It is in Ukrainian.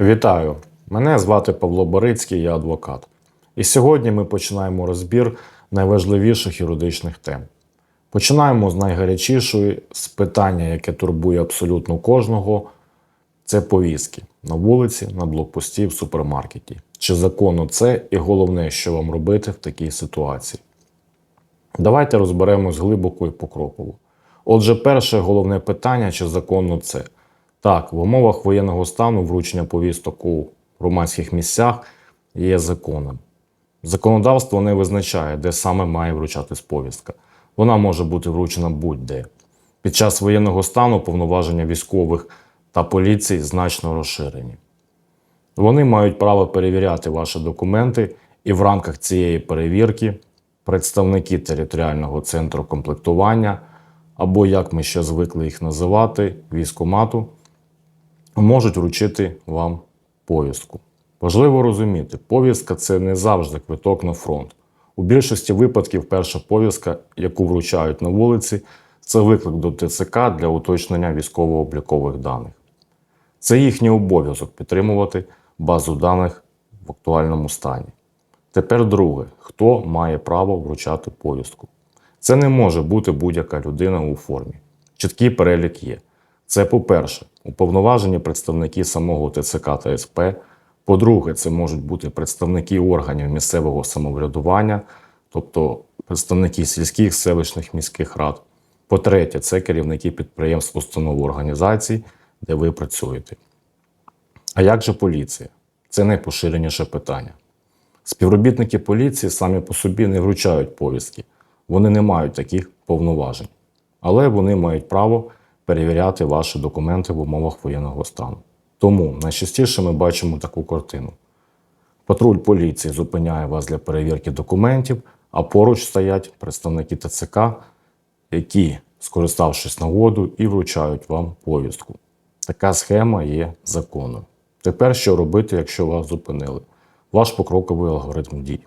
Вітаю! Мене звати Павло Борицький, я адвокат. І сьогодні ми починаємо розбір найважливіших юридичних тем. Починаємо з найгарячішої, з питання, яке турбує абсолютно кожного. Це повістки на вулиці, на блокпості, в супермаркеті. Чи законно це і головне, що вам робити в такій ситуації? Давайте розберемось глибоко і покроково. Отже, перше головне питання, чи законно це. Так, в умовах воєнного стану вручення повісток у громадських місцях є законом. Законодавство не визначає, де саме має вручатись повістка. Вона може бути вручена будь-де. Під час воєнного стану повноваження військових та поліції значно розширені. Вони мають право перевіряти ваші документи, і в рамках цієї перевірки представники територіального центру комплектування, або як ми ще звикли їх називати, військомату, можуть вручити вам повістку. Важливо розуміти, повістка це не завжди квиток на фронт. У більшості випадків перша повістка, яку вручають на вулиці, це виклик до ТЦК для уточнення військово-облікових даних. Це їхній обов'язок підтримувати базу даних в актуальному стані. Тепер друге, хто має право вручати повістку? Це не може бути будь-яка людина у формі. Чіткий перелік є. Це, по-перше, уповноважені представники самого ТЦК та СП. По-друге, це можуть бути представники органів місцевого самоврядування, тобто представники сільських, селищних міських рад. По-третє, це керівники підприємств, установ організацій, де ви працюєте. А як же поліція? Це найпоширеніше питання. Співробітники поліції самі по собі не вручають повістки, вони не мають таких повноважень. Але вони мають право перевіряти ваші документи в умовах воєнного стану. Тому найчастіше ми бачимо таку картину. Патруль поліції зупиняє вас для перевірки документів, а поруч стоять представники ТЦК, які, скориставшись нагоду, і вручають вам повістку. Така схема є законною. Тепер що робити, якщо вас зупинили? Ваш покроковий алгоритм дій.